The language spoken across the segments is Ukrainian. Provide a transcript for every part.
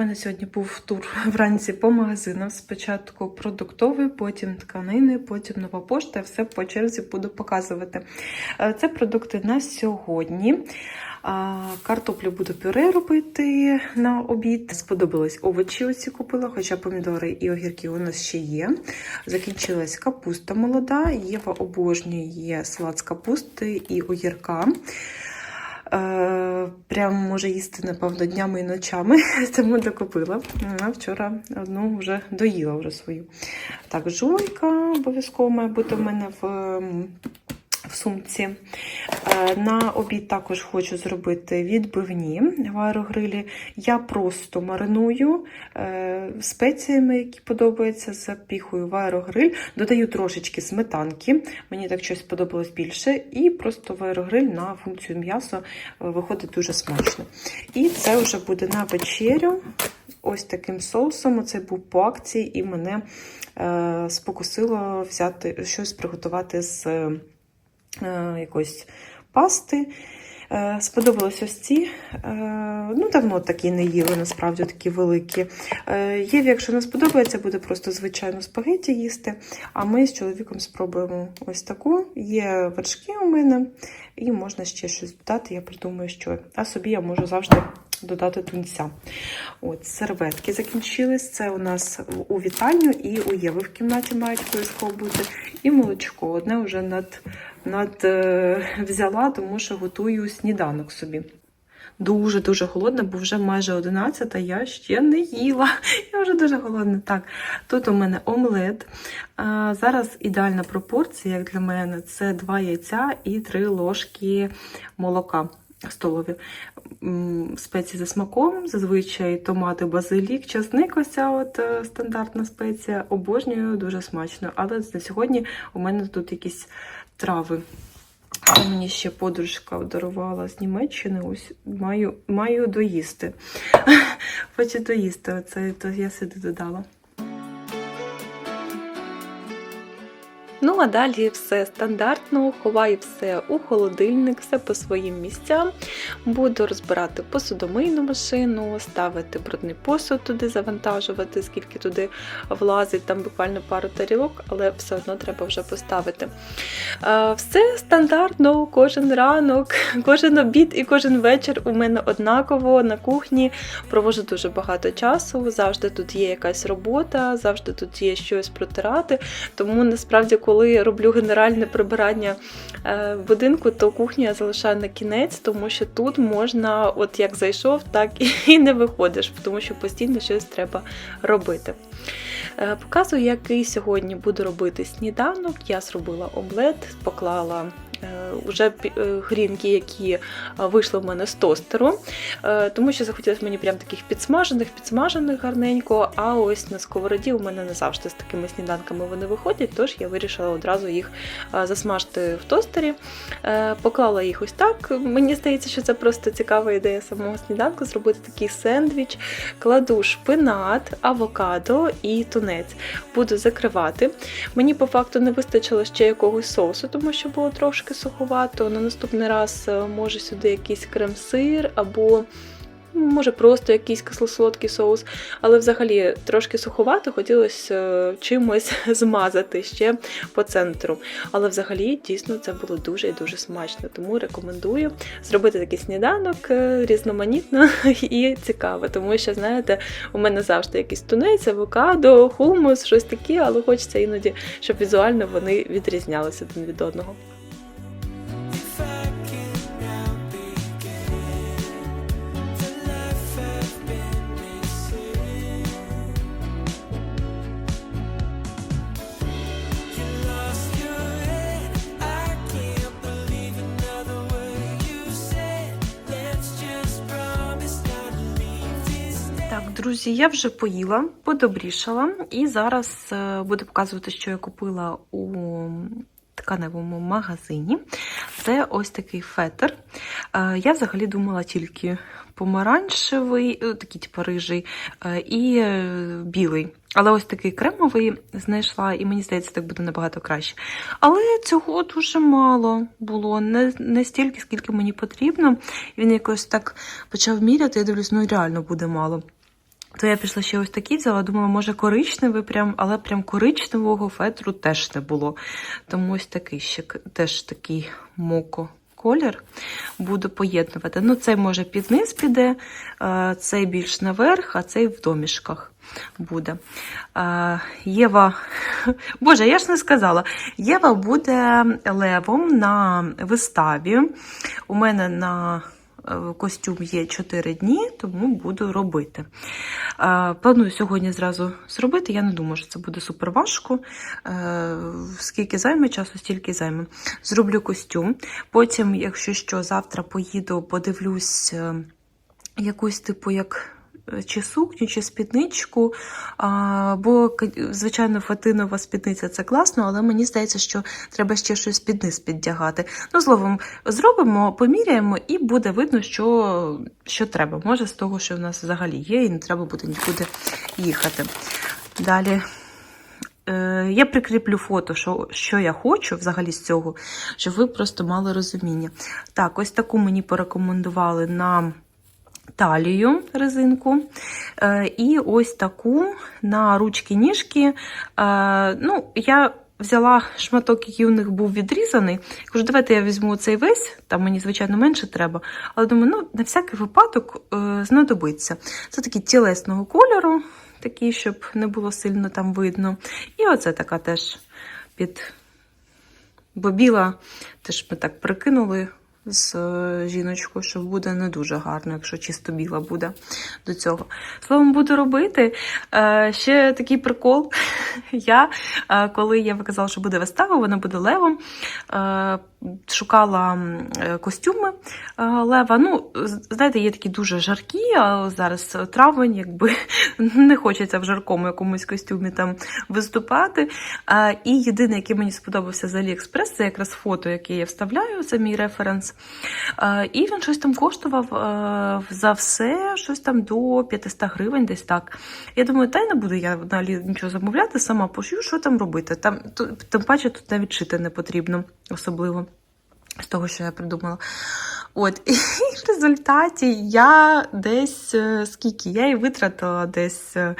мене сьогодні був тур вранці по магазинам. Спочатку продуктовий, потім тканини, потім нова пошта. Я Все по черзі буду показувати. Е, Це продукти на сьогодні. Картоплю буду пюре робити на обід. Сподобались овочі. Оці купила, хоча помідори і огірки у нас ще є. Закінчилась капуста молода. Єва обожнює салат з капусти і огірка. Е, Прям може їсти, напевно, днями і ночами, тому докупила. Вона вчора одну вже доїла вже свою. Так, жуйка обов'язково має бути в мене в, в сумці. Е, На обід також хочу зробити відбивні в аерогрилі. Я просто мариную е, спеціями, які подобаються, запіхую в аерогриль, додаю трошечки сметанки, мені так щось сподобалось більше, і просто в аерогриль на функцію м'ясо е, виходить дуже смачно. І це вже буде на вечерю. Ось таким соусом. Оце був по акції, і мене е, спокусило взяти щось приготувати з якоїсь пасти. Е, Сподобалось ось ці. Е, Ну, давно такі не їли, насправді такі великі. Е, Єві, якщо не сподобається, буде просто звичайно спагеті їсти. А ми з чоловіком спробуємо ось таку. Є вершки у мене, і можна ще щось додати. Я придумаю, що. А собі я можу завжди додати тунця. От, серветки закінчились. Це у нас у вітальню і у Єви в кімнаті мають обов'язково бути. І молочко. Одне вже над, над е, взяла, тому що готую сніданок собі. Дуже-дуже голодна, бо вже майже 11, а я ще не їла. Я вже дуже голодна. Так, тут у мене омлет. А, зараз ідеальна пропорція, як для мене, це 2 яйця і 3 ложки молока столові. Спеції за смаком, зазвичай томати, базилік, часник, ось ця от е, стандартна спеція. Обожнюю, дуже смачно. Але на сьогодні у мене тут якісь трави. Це мені ще подружка дарувала з Німеччини. Ось маю, маю доїсти. Хочу доїсти. Оце то я сюди додала. Ну, а далі все стандартно, ховаю все у холодильник, все по своїм місцям. Буду розбирати посудомийну машину, ставити брудний посуд туди, завантажувати, скільки туди влазить, там буквально пару тарілок, але все одно треба вже поставити. Все стандартно, кожен ранок, кожен обід і кожен вечір у мене однаково на кухні. Провожу дуже багато часу, завжди тут є якась робота, завжди тут є щось протирати. Тому насправді, коли роблю генеральне прибирання е, будинку, то кухню я залишаю на кінець, тому що тут можна, от як зайшов, так і не виходиш, тому що постійно щось треба робити. Е, Показую, який сьогодні буду робити сніданок. Я зробила омлет, поклала е, уже е, грінки, які е, вийшли в мене з тостеру, тому що захотілося мені прям таких підсмажених, підсмажених гарненько. А ось на сковороді у мене не завжди з такими сніданками вони виходять, тож я вирішила одразу їх засмажити в тостері. Поклала їх ось так. Мені здається, що це просто цікава ідея самого сніданку зробити такий сендвіч. Кладу шпинат, авокадо і тунець. Буду закривати. Мені по факту не вистачило ще якогось соусу, тому що було трошки суховато. На наступний раз е, може сюди якийсь крем-сир або. ну, Може, просто якийсь кисло-солодкий соус, але взагалі трошки суховато, хотілося е, чимось змазати ще по центру. Але взагалі дійсно це було дуже і дуже смачно. Тому рекомендую зробити такий сніданок е, різноманітно і цікаво. Тому що, знаєте, у мене завжди якийсь тунець, авокадо, хумус, щось таке, але хочеться іноді, щоб візуально вони відрізнялися один від одного. Друзі, я вже поїла, подобрішала, і зараз е, буду показувати, що я купила у тканевому магазині. Це ось такий фетр. Е, Я взагалі думала тільки помаранчевий, е, такий типу рижий, і білий. Але ось такий кремовий знайшла, і мені здається, так буде набагато краще. Але цього дуже мало було, не, не стільки, скільки мені потрібно. Він якось так почав міряти, я дивлюсь, ну реально буде мало. То я пішла ще ось такі взяла, думала, може коричневий, прям, але прям коричневого фетру теж не було. Тому ось такий ще теж такий моко колір буду поєднувати. Ну, цей може під низ піде, цей більш наверх, а цей в домішках буде. Єва, Боже, я ж не сказала. Єва буде левом на виставі. У мене на костюм є 4 дні, тому буду робити. Е, Планую сьогодні зразу зробити. Я не думаю, що це буде супер важко. Е, Скільки займе часу, стільки займе. Зроблю костюм. Потім, якщо що, завтра поїду, подивлюсь е, якусь типу як. Чи сукню, чи спідничку, бо, звичайно, фатинова спідниця це класно, але мені здається, що треба ще щось під низ піддягати. Ну, словом, зробимо, поміряємо, і буде видно, що, що треба. Може, з того, що в нас взагалі є, і не треба буде нікуди їхати. Далі. Е, Я прикріплю фото, що, що я хочу взагалі з цього, щоб ви просто мали розуміння. Так, ось таку мені порекомендували на талію резинку. Е, І ось таку на ручки-ніжки. Е, Ну, я взяла шматок, який у них був відрізаний. Кажу, давайте я візьму цей весь, там мені, звичайно, менше треба. Але думаю, ну, на всякий випадок е, знадобиться. Це такі тілесного кольору, такі, щоб не було сильно там видно. І оце така теж під. Бо біла теж ми так прикинули з е, жіночкою, що буде не дуже гарно, якщо чисто біла буде до цього. Словом, буду робити. Е, ще такий прикол. Я, е, коли я виказала, що буде вистава, вона буде левом. Е, шукала е, костюми е, лева. Ну, знаєте, є такі дуже жаркі, а зараз травень, якби не хочеться в жаркому якомусь костюмі там виступати. І єдине, який мені сподобався з Aliexpress, це якраз фото, яке я вставляю, це мій референс. І він щось там коштував за все, щось там до 500 гривень, десь так. Я думаю, та й не буду я далі нічого замовляти, сама пошью, що там робити. Там, тим паче тут навіть шити не потрібно, особливо з того, що я придумала. От, і в результаті я десь е, скільки я і витратила десь е,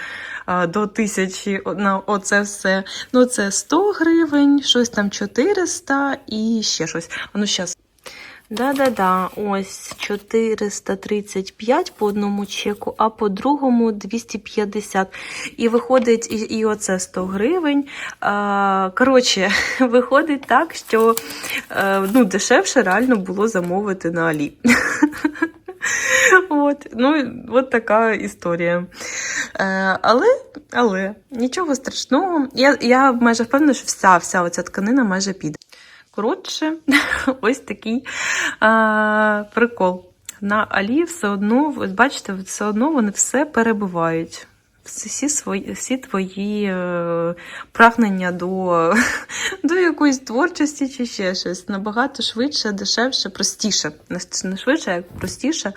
е, до тисячі на оце все. Ну, це 100 гривень, щось там 400 і ще щось. А Ну, щас. Да-да-да, ось 435 по одному чеку, а по другому 250. І виходить, і, і оце 100 гривень. А, коротше, виходить так, що е, ну, дешевше реально було замовити на Алі. От, ну, от така історія. Е, але, але нічого страшного. Я, я майже впевнена, що вся, вся оця тканина майже піде. Коротше, ось такий а, прикол. На Алі все одно, ось бачите, все одно вони все перебивають. Всі, свої, всі твої е, прагнення до, до якоїсь творчості чи ще щось набагато швидше, дешевше, простіше. Не, швидше, а простіше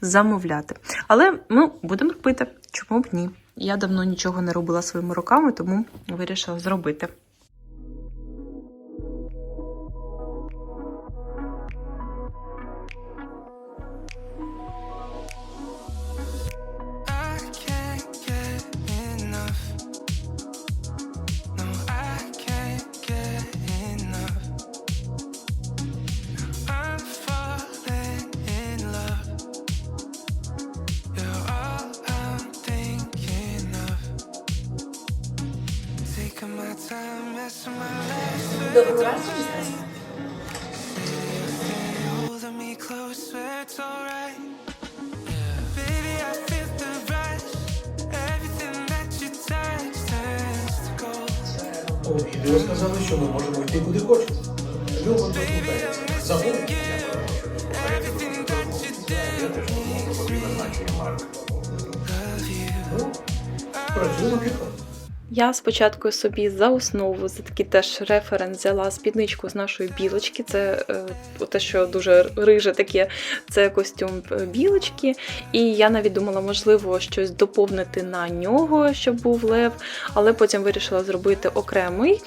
замовляти. Але ми будемо робити. Чому б ні? Я давно нічого не робила своїми руками, тому вирішила зробити. ви сказали, що ми можемо йти куди хочемо. Любов розслухається. Забув. Everything that you do makes me love you. Ну, працюємо кілька. Я спочатку собі за основу, за такий теж референс взяла спідничку з нашої білочки. Це е, те, що дуже риже таке, це костюм е, білочки. І я навіть думала, можливо, щось доповнити на нього, щоб був лев, але потім вирішила зробити окремий.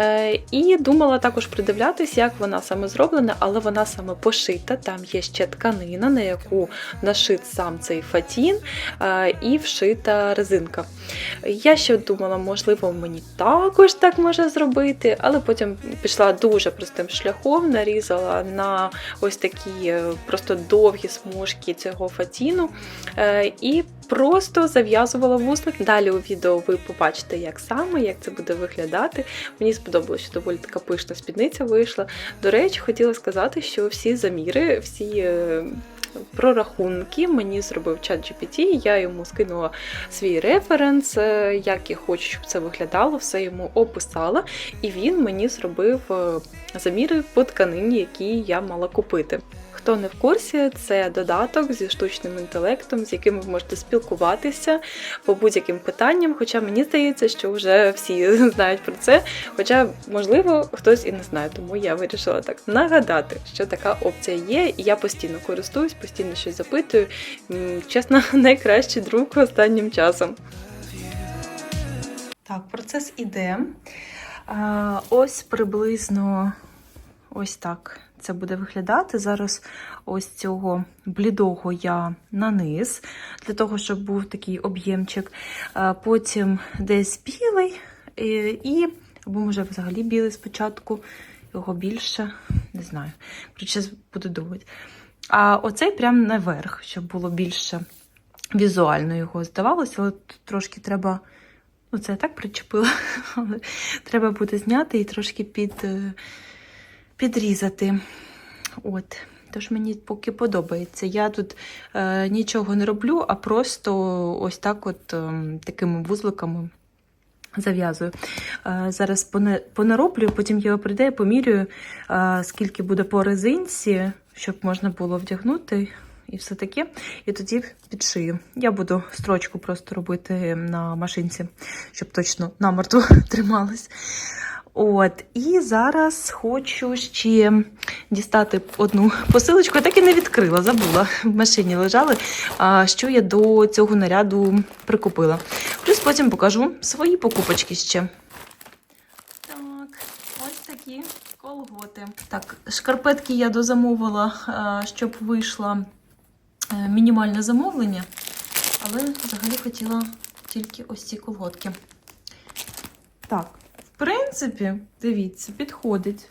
Е, і думала також придивлятись, як вона саме зроблена, але вона саме пошита. Там є ще тканина, на яку нашит сам цей фатін, е, і вшита резинка. Я ще думала, можливо, мені також так може зробити, але потім пішла дуже простим шляхом, нарізала на ось такі е, просто довгі смужки цього фатіну і просто зав'язувала вузлик. Далі у відео ви побачите, як саме, як це буде виглядати. Мені сподобалося, що доволі така пишна спідниця вийшла. До речі, хотіла сказати, що всі заміри, всі. е, Прорахунки мені зробив чат GPT, я йому скинула свій референс, е, як я хочу, щоб це виглядало, все йому описала, і він мені зробив е, заміри по тканині, які я мала купити. Хто не в курсі, це додаток зі штучним інтелектом, з яким ви можете спілкуватися по будь-яким питанням. Хоча мені здається, що вже всі знають про це. Хоча, можливо, хтось і не знає, тому я вирішила так нагадати, що така опція є, і я постійно користуюсь, постійно щось запитую. Чесно, найкращий друг останнім часом. Так, процес іде. Ось приблизно ось так це буде виглядати. Зараз ось цього блідого я на низ, для того, щоб був такий об'ємчик. Потім десь білий і, і або може взагалі білий спочатку, його більше, не знаю. Коротше, буду думати. А оцей прям наверх, щоб було більше візуально його здавалося. От трошки треба. Ну, це я так причепила, але треба буде зняти і трошки під, е, підрізати. От. Тож мені поки подобається. Я тут е, нічого не роблю, а просто ось так от е, такими вузликами зав'язую. Е, зараз понароблю, потім я прийде помірюю, е, скільки буде по резинці, щоб можна було вдягнути і все таке. І тоді підшию. Я буду строчку просто робити на машинці, щоб точно намертво трималась. От, і зараз хочу ще дістати одну посилочку. Я так і не відкрила, забула. В машині лежали, що я до цього наряду прикупила. Плюс потім покажу свої покупочки ще. Так, ось такі колготи. Так, шкарпетки я дозамовила, щоб вийшло е, мінімальне замовлення, але взагалі хотіла тільки ось ці колготки. Так, принципі, дивіться, підходить.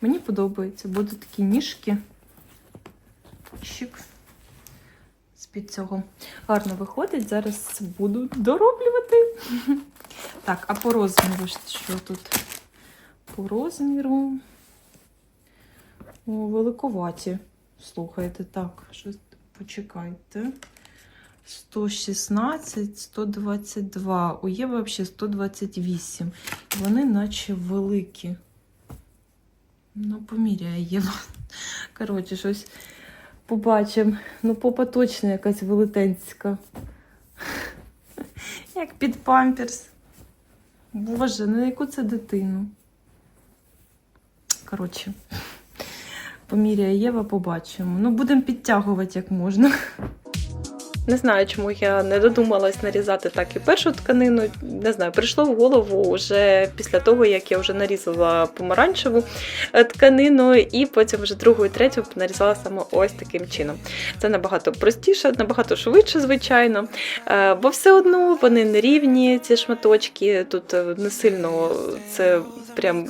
Мені подобається. Будуть такі ніжки. Чик. З-під цього гарно виходить. Зараз буду дороблювати. Так, а по розміру що тут? По розміру. О, великоваті. Слухайте, так, щось почекайте. 116, 122. У Єви взагалі 128. Вони наче великі. Ну, поміряє Єва. Коротше, щось побачимо. Ну, попа точно якась велетенська. Як під памперс. Боже, ну яку це дитину? Коротше, поміряє Єва, побачимо. Ну, будемо підтягувати як можна. Не знаю, чому я не додумалась нарізати так і першу тканину. Не знаю, прийшло в голову вже після того, як я вже нарізала помаранчеву е, тканину, і потім вже другу і третю нарізала саме ось таким чином. Це набагато простіше, набагато швидше, звичайно. Е, Бо все одно вони не рівні, ці шматочки. Тут е, не сильно це прям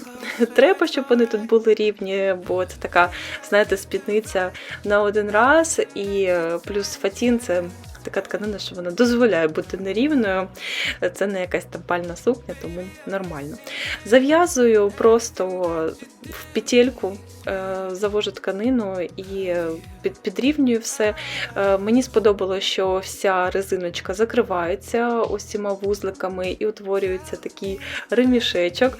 треба, щоб вони тут були рівні, бо це така, знаєте, спідниця на один раз, і е, плюс фатін це. Така тканина, що вона дозволяє бути нерівною. Це не якась там пальна сукня, тому нормально. Зав'язую просто в петельку, е, завожу тканину і підрівнюю все. Е, Мені сподобалося, що вся резиночка закривається цими вузликами і утворюється такий ремішечок.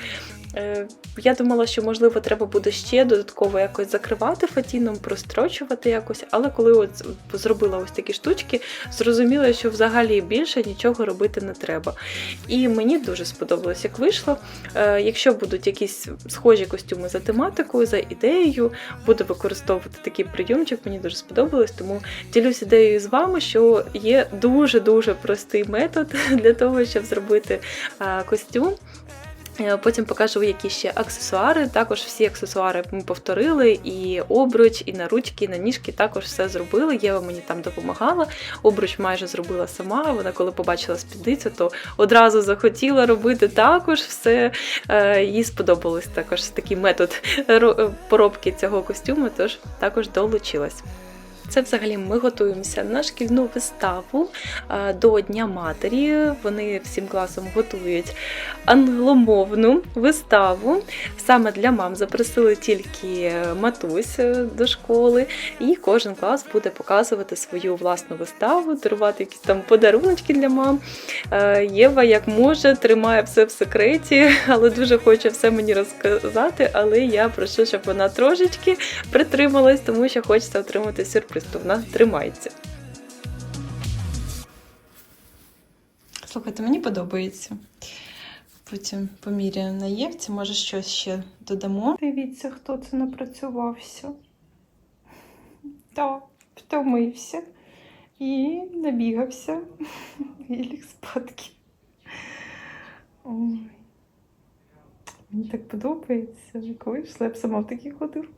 Е, Я думала, що можливо треба буде ще додатково якось закривати фатіном, прострочувати якось, але коли от зробила ось такі штучки, зрозуміла, що взагалі більше нічого робити не треба. І мені дуже сподобалось, як вийшло. Е, Якщо будуть якісь схожі костюми за тематикою, за ідеєю, буду використовувати такий прийомчик. Мені дуже сподобалось, тому ділюсь ідеєю з вами, що є дуже дуже простий метод для того, щоб зробити е, костюм. Е, Потім покажу, які ще аксесуари. Також всі аксесуари ми повторили: і обруч, і на ручки, і на ніжки також все зробили. Єва мені там допомагала. Обруч майже зробила сама. Вона, коли побачила спідницю, то одразу захотіла робити також все. Е, Їй сподобалось також такий метод поробки цього костюму, тож також долучилась. Це взагалі ми готуємося на шкільну виставу е, до Дня Матері. Вони всім класом готують англомовну виставу. Саме для мам запросили тільки матусь е, до школи, і кожен клас буде показувати свою власну виставу, дарувати якісь там подарунки для мам. Е, Єва, як може, тримає все в секреті, але дуже хоче все мені розказати. Але я прошу, щоб вона трошечки притрималась, тому що хочеться отримати сюрприз, то вона тримається. Слухайте, мені подобається. Потім поміряю на Євці, може щось ще додамо. Дивіться, хто це напрацювався. Так, втомився і набігався. І ліг спадки. Ой. Мені так подобається, я б сама в такі ходив.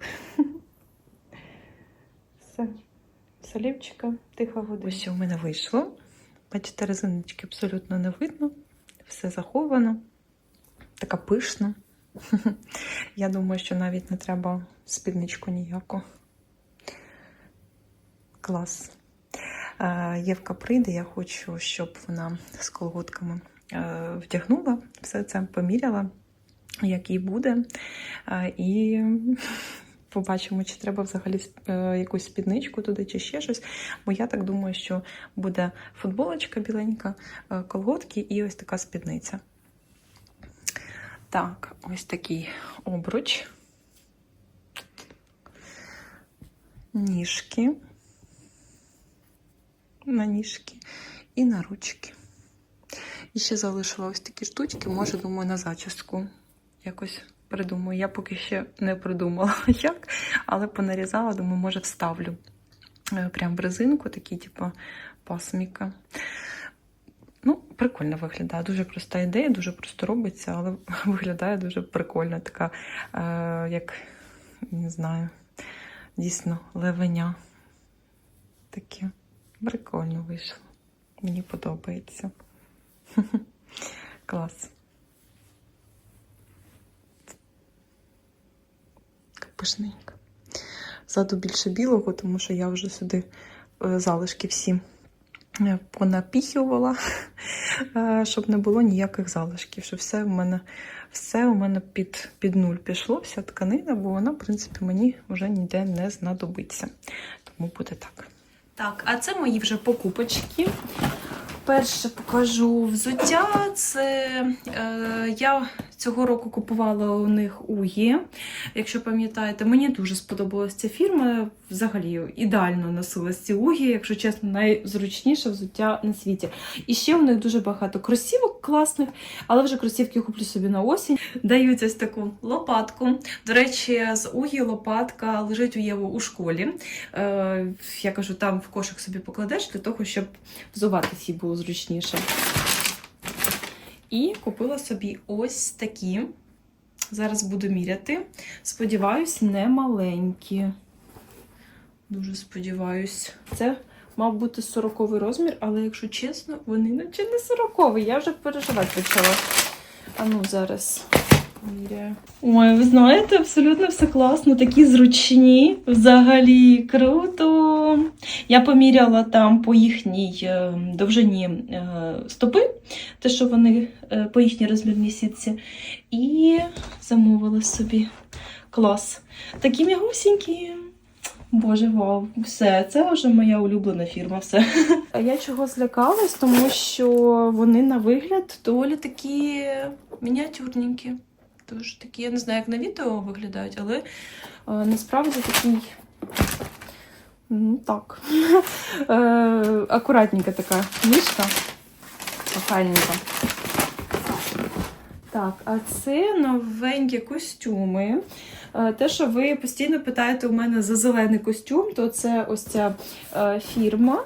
Все. Салівчика, тиха вода. Ось в мене вийшло. Бачите, резиночки абсолютно не видно. Все заховано. Така пишна. Я думаю, що навіть не треба спідничку ніяку. Клас. Е, Євка прийде, я хочу, щоб вона з колготками е, вдягнула все це, поміряла, як їй буде. Е, І побачимо, чи треба взагалі е, якусь спідничку туди, чи ще щось. Бо я так думаю, що буде футболочка біленька, е, колготки і ось така спідниця. Так, ось такий обруч. Ніжки. На ніжки і на ручки. І ще залишила ось такі штучки, може, думаю, на зачіску. Якось придумаю. Я поки ще не придумала як, але понарізала, думаю, може, вставлю. Е, Прям в резинку, такі, типу, пасміка. Ну, прикольно виглядає. Дуже проста ідея, дуже просто робиться, але виглядає дуже прикольно. Така, е, як, не знаю, дійсно левеня. Таке. Прикольно вийшло. Мені подобається. Клас. Пишненька. Ззаду більше білого, тому що я вже сюди е, залишки всі е, понапіхувала, е, щоб не було ніяких залишків. Щоб все у мене, все у мене під, під нуль пішло, вся тканина, бо вона, в принципі, мені вже ніде не знадобиться. Тому буде так. Так, а це мої вже покупочки. Перше покажу взуття. Це е, я цього року купувала у них Угі. Якщо пам'ятаєте, мені дуже сподобалася ця фірма. Взагалі ідеально носилась ці Угі, якщо чесно, найзручніше взуття на світі. І ще в них дуже багато кросівок класних, але вже кросівки куплю собі на осінь. Дають ось таку лопатку. До речі, з Угі лопатка лежить у Єву у школі. Е, я кажу, там в кошик собі покладеш для того, щоб взуватись їй було зручніше. І купила собі ось такі. Зараз буду міряти. Сподіваюсь, не маленькі. Дуже сподіваюсь. Це мав бути 40 розмір, але якщо чесно, вони наче не 40 Я вже переживати почала. А ну, зараз поміряю. Ой, ви знаєте, абсолютно все класно, такі зручні. Взагалі круто. Я поміряла там по їхній е, довжині е, стопи, те, що вони е, по їхній розмірній сітці, і замовила собі клас. Такі м'ягусінькі. Боже, вау, все, це вже моя улюблена фірма. Все. Я чого злякалась, тому що вони на вигляд доволі такі мініатюрненькі. Тож такі, я не знаю, як на відео виглядають, але е, насправді такий Ну, так. Е, акуратненька така мішка. Охайненька. Так, а це новенькі костюми. Е, Те, що ви постійно питаєте у мене за зелений костюм, то це ось ця е, фірма.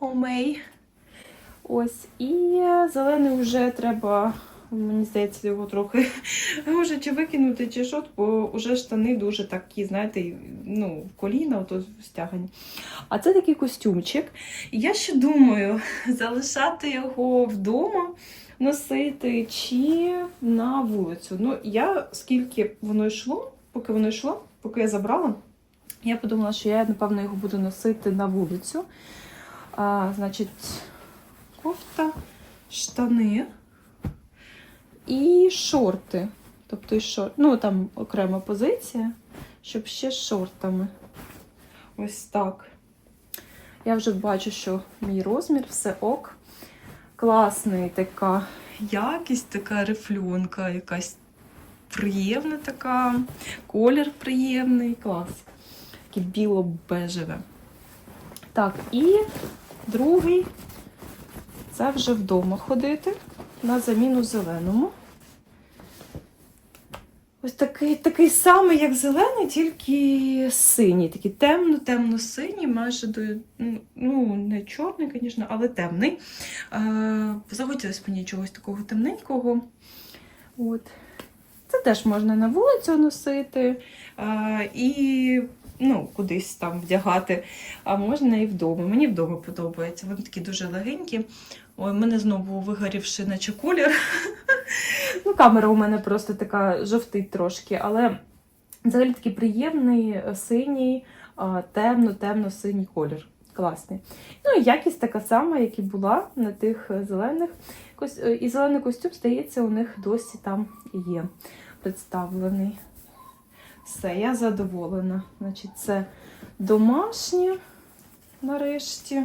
Homey. Ось. І зелений вже треба, мені здається, його трохи може чи викинути, чи що, бо вже штани дуже такі, знаєте, ну, коліна ото стягані. А це такий костюмчик. Я ще думаю, залишати його вдома, носити чи на вулицю. Ну, я скільки воно йшло, поки воно йшло, поки я забрала, я подумала, що я, напевно, його буду носити на вулицю. А, значить, кофта, штани і шорти. Тобто, і шор... ну там окрема позиція, щоб ще з шортами. Ось так. Я вже бачу, що мій розмір, все ок. Класний така якість, така рифльонка, якась приємна така, колір приємний, клас. Таке біло-бежеве. Так, і другий це вже вдома ходити на заміну зеленому. Ось такий, такий самий, як зелений, тільки синій. Такий темно-темно-синій, майже до, ну, не чорний, звісно, але темний. Е, захотілося мені чогось такого темненького. От. Це теж можна на вулицю носити е, і ну, кудись там вдягати, а можна і вдома. Мені вдома подобається. Вони такі дуже легенькі. Ой, в мене знову вигорівши наче колір. Ну, камера у мене просто така жовтить трошки, але взагалі такий приємний е, синій, темно-темно-синій колір. Класний. Ну і якість така сама, як і була на тих е, зелених. Е, І зелений костюм, здається, у них досі там є представлений. Все, я задоволена. Значить, це домашнє нарешті.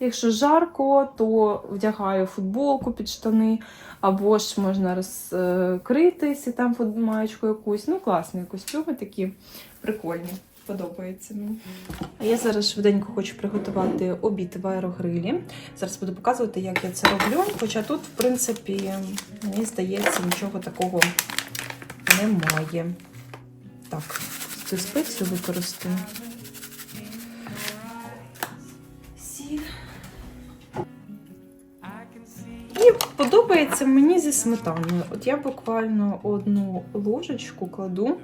Якщо жарко, то вдягаю футболку під штани, або ж можна розкритися там фут- маєчку якусь. Ну, класні костюми такі прикольні. Подобається мені. А я зараз швиденько хочу приготувати обід в аерогрилі. Зараз буду показувати, як я це роблю. Хоча тут, в принципі, мені здається, нічого такого немає. Так, цю спецію використаю. Подобається мені зі сметаною. От я буквально одну ложечку кладу,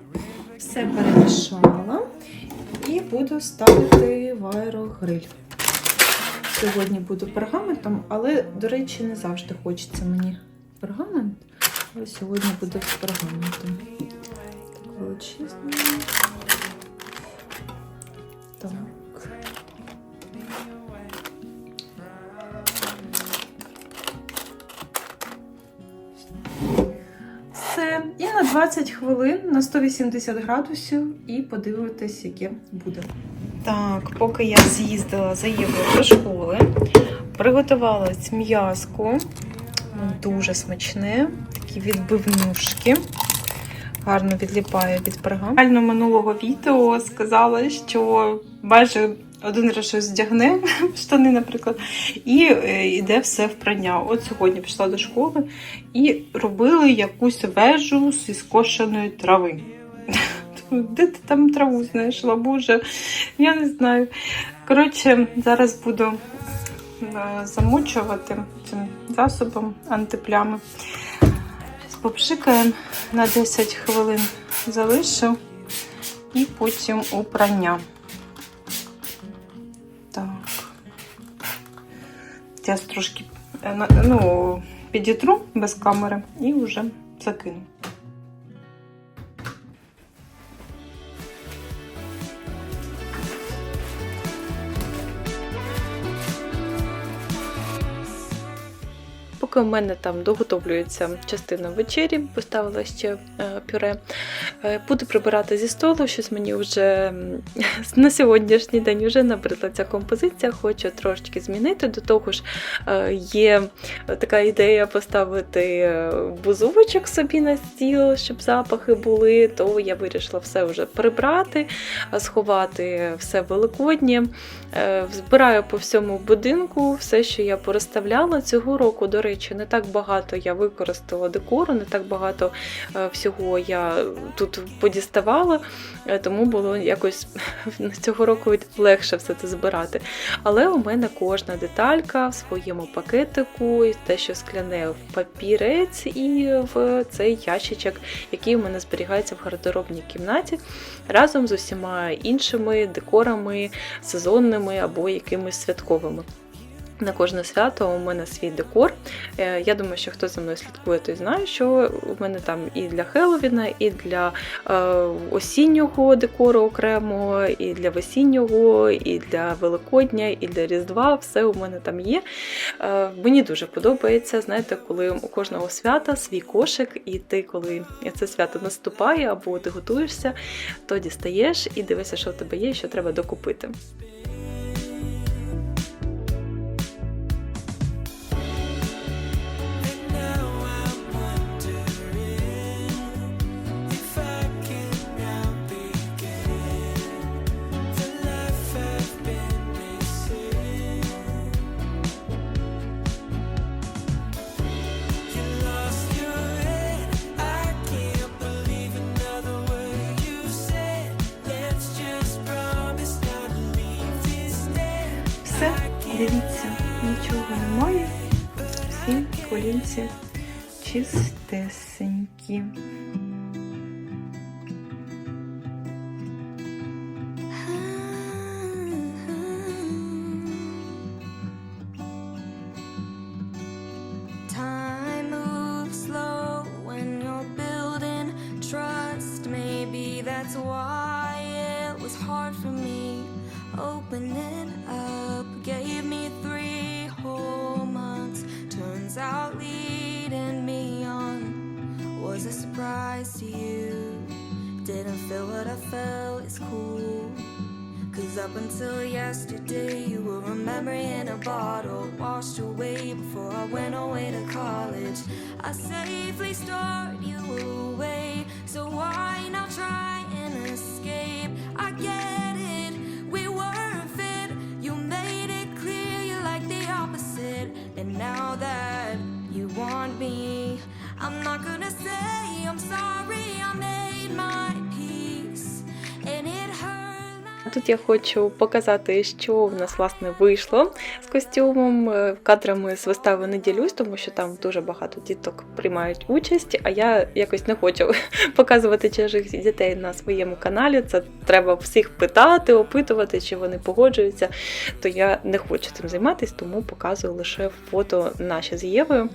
все перемішала і буду ставити в аерогриль. Сьогодні буду пергаментом, але, до речі, не завжди хочеться мені пергамент. Але сьогодні буду з пергаментом. Так, величезно. Так. 20 хвилин на 180 градусів і подивитись, яке буде. Так, поки я з'їздила за Євою до школи, приготувала м'язку. Дуже смачне, такі відбивнушки. Гарно відліпає від пергаменту. Реально минулого відео сказала, що майже один раз щось вдягне, штани, наприклад, і е, йде все в прання. От сьогодні пішла до школи і робили якусь вежу зі скошеної трави. Де ти там траву знайшла, боже? Я не знаю. Коротше, зараз буду е, замочувати цим засобом антиплями. Попшикаємо на 10 хвилин залишу і потім у прання. Зараз трошки е, ну, підітру без камери і вже закину. Поки у мене там доготовлюється частина вечері, поставила ще е, пюре. Е, Буду прибирати зі столу, щось мені вже на сьогоднішній день вже набридла ця композиція. Хочу трошечки змінити. До того ж, е, є така ідея поставити бузовочок собі на стіл, щоб запахи були. То я вирішила все вже прибрати, сховати все великоднє. Збираю по всьому будинку все, що я порозставляла. Цього року, до речі, не так багато я використала декору, не так багато е, всього я тут подіставала, е, тому було якось цього року легше все це збирати. Але у мене кожна деталька в своєму пакетику, і те, що скляне в папірець, і в цей ящичок, який у мене зберігається в гардеробній кімнаті, разом з усіма іншими декорами, сезонними або якимись святковими. На кожне свято у мене свій декор. Е, Я думаю, що хто за мною слідкує, той знає, що у мене там і для Хеллоуіна, і для е, осіннього декору окремо, і для весіннього, і для Великодня, і для Різдва. Все у мене там є. Е, Мені дуже подобається, знаєте, коли у кожного свята свій кошик, і ти, коли це свято наступає або ти готуєшся, то дістаєш і дивишся, що в тебе є, що треба докупити. Up until yesterday, you were a memory in a bottle, washed away before I went away to college. I safely stored Тут я хочу показати, що в нас власне вийшло з костюмом. Е, Кадрами з вистави не ділюсь, тому що там дуже багато діток приймають участь, а я якось не хочу показувати чужих дітей на своєму каналі. Це треба всіх питати, опитувати, чи вони погоджуються. То я не хочу цим займатися, тому показую лише фото наші з Євою.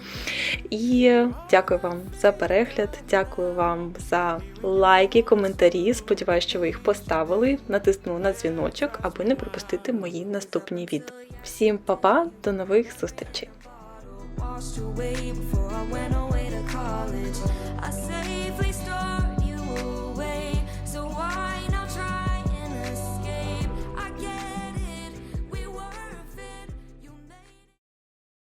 І дякую вам за перегляд, дякую вам за лайки, коментарі. Сподіваюсь, що ви їх поставили, натиснули на дзвіночок, аби не пропустити мої наступні відео. Всім па-па, до нових зустрічей!